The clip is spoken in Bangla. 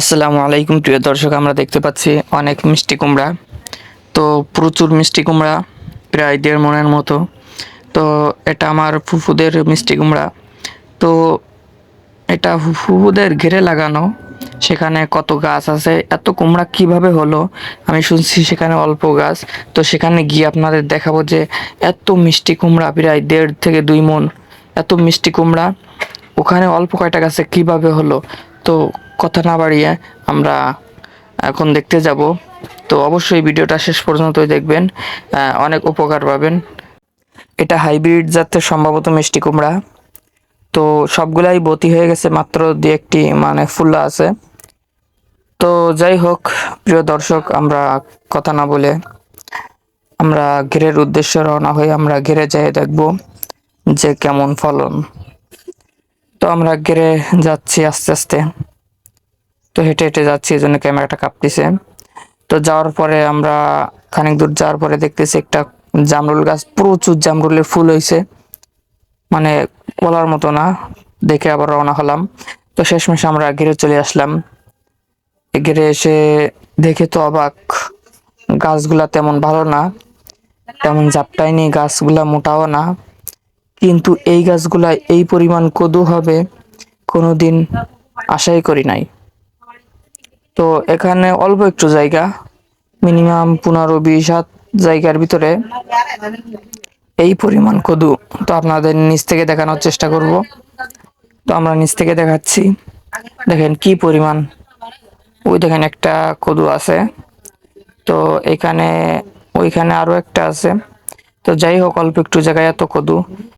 আসসালামু আলাইকুম, প্রিয় দর্শক, আমরা দেখতে পাচ্ছি অনেক মিষ্টি কুমড়া। তো প্রচুর মিষ্টি কুমড়া, প্রায় দেড় মনের মতো। তো এটা আমার ফুফুদের মিষ্টি কুমড়া। তো এটা ফুফুদের ঘিরে লাগানো, সেখানে কত গাছ আছে, এত কুমড়া কীভাবে হলো, আমি শুনছি সেখানে অল্প গাছ। তো সেখানে গিয়ে আপনাদের দেখাবো যে এত মিষ্টি কুমড়া, প্রায় দেড় থেকে দুই মন, এত মিষ্টি কুমড়া। ওখানে অল্প কয়টা গাছে কীভাবে হলো? তো কথা না বাড়িয়ে আমরা এখন দেখতে যাব। তো অবশ্যই ভিডিওটা শেষ পর্যন্তই দেখবেন অনেক উপকার পাবেন। এটা হাইব্রিড জাতের সম্ভবত মিষ্টি কুমড়া। তো সবগুলাই বতি হয়ে গেছে, মাত্র দু একটি মানে ফুল্লা আছে। তো যাই হোক, প্রিয় দর্শক, আমরা কথা না বলে আমরা ঘেরের উদ্দেশ্যে রওনা হয়ে আমরা ঘেরে যেয়ে দেখব যে কেমন ফলন। তো আমরা ঘেরে যাচ্ছি আস্তে আস্তে। তো হেঁটে হেঁটে যাচ্ছি, এই জন্য ক্যামেরাটা কাঁপতেছে। তো যাওয়ার পরে আমরা খানিক দূর যাওয়ার পরে দেখতেছি একটা জামরুল গাছ, প্রচুর জামরুলের ফুল হয়েছে মানে বলার মতো না, দেখে আবার রওনা হলাম। তো শেষমেশ আমরা ঘিরে চলে আসলাম। ঘিরে এসে দেখে তো অবাক, গাছগুলা তেমন ভালো না, তেমন জাপটায়নি গাছগুলা মোটাও না। কিন্তু এই গাছগুলা এই পরিমাণ কদু হবে, কোনোদিন আশাই করি নাই। তো এখানে অল্প একটু জায়গা, মিনিমাম পনেরো বিশ হাত জায়গার ভিতরে। এই পরিমাণ কদু। তো আপনাদের নিচ থেকে দেখানোর চেষ্টা করব। তো আমরা নিচ থেকে দেখাচ্ছি। দেখেন কি পরিমাণ। ওই দেখেন একটা কদু আছে। তো এখানে, ওইখানে আরও একটা আছে। তো যাই হোক, অল্প একটু জায়গায় এত কদু।